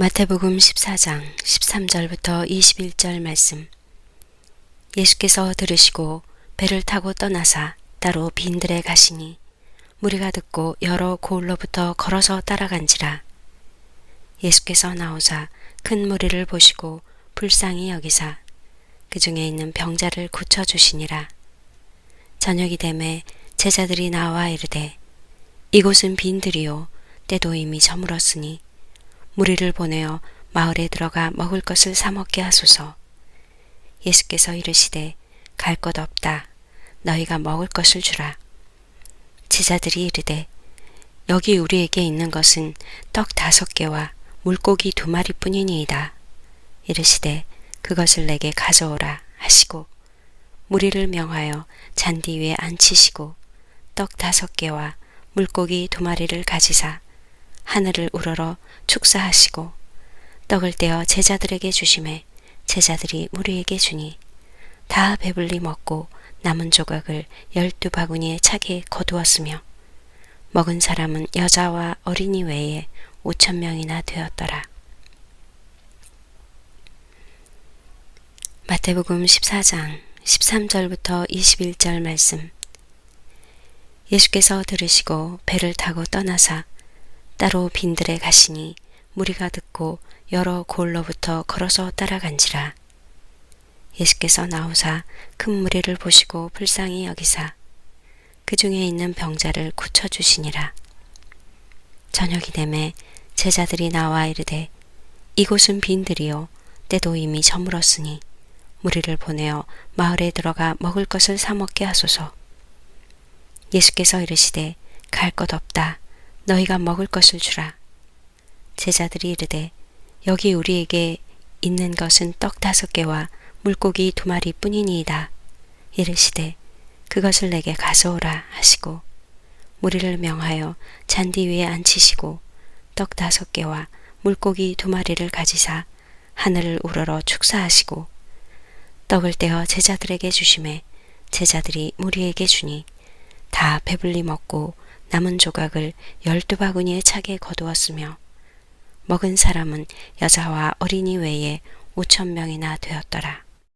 마태복음 14장 13절부터 21절 말씀. 예수께서 들으시고 배를 타고 떠나사 따로 빈들에 가시니 무리가 듣고 여러 고을로부터 걸어서 따라간지라. 예수께서 나오사 큰 무리를 보시고 불쌍히 여기사 그 중에 있는 병자를 고쳐 주시니라. 저녁이 되매 제자들이 나와 이르되 이곳은 빈들이요 때도 이미 저물었으니 무리를 보내어 마을에 들어가 먹을 것을 사 먹게 하소서. 예수께서 이르시되 갈 것 없다. 너희가 먹을 것을 주라. 제자들이 이르되 여기 우리에게 있는 것은 떡 다섯 개와 물고기 두 마리뿐이니이다. 이르시되 그것을 내게 가져오라 하시고 무리를 명하여 잔디 위에 앉히시고 떡 다섯 개와 물고기 두 마리를 가지사 하늘을 우러러 축사하시고 떡을 떼어 제자들에게 주심에 제자들이 무리에게 주니 다 배불리 먹고 남은 조각을 열두 바구니에 차게 거두었으며 먹은 사람은 여자와 어린이 외에 오천 명이나 되었더라. 마태복음 14장 13절부터 21절 말씀 예수께서 들으시고 배를 타고 떠나사 따로 빈들에 가시니 무리가 듣고 여러 고을로부터 걸어서 따라간지라. 예수께서 나오사 큰 무리를 보시고 불쌍히 여기사 그 중에 있는 병자를 고쳐 주시니라. 저녁이 되매 제자들이 나와 이르되 이곳은 빈들이요 때도 이미 저물었으니 무리를 보내어 마을에 들어가 먹을 것을 사 먹게 하소서. 예수께서 이르시되 갈 것 없다. 너희가 먹을 것을 주라. 제자들이 이르되 여기 우리에게 있는 것은 떡 다섯 개와 물고기 두 마리 뿐이니이다. 이르시되 그것을 내게 가져오라 하시고 무리를 명하여 잔디 위에 앉히시고 떡 다섯 개와 물고기 두 마리를 가지사 하늘을 우러러 축사하시고 떡을 떼어 제자들에게 주심에 제자들이 무리에게 주니 다 배불리 먹고 남은 조각을 열두 바구니에 차게 거두었으며 먹은 사람은 여자와 어린이 외에 오천 명이나 되었더라.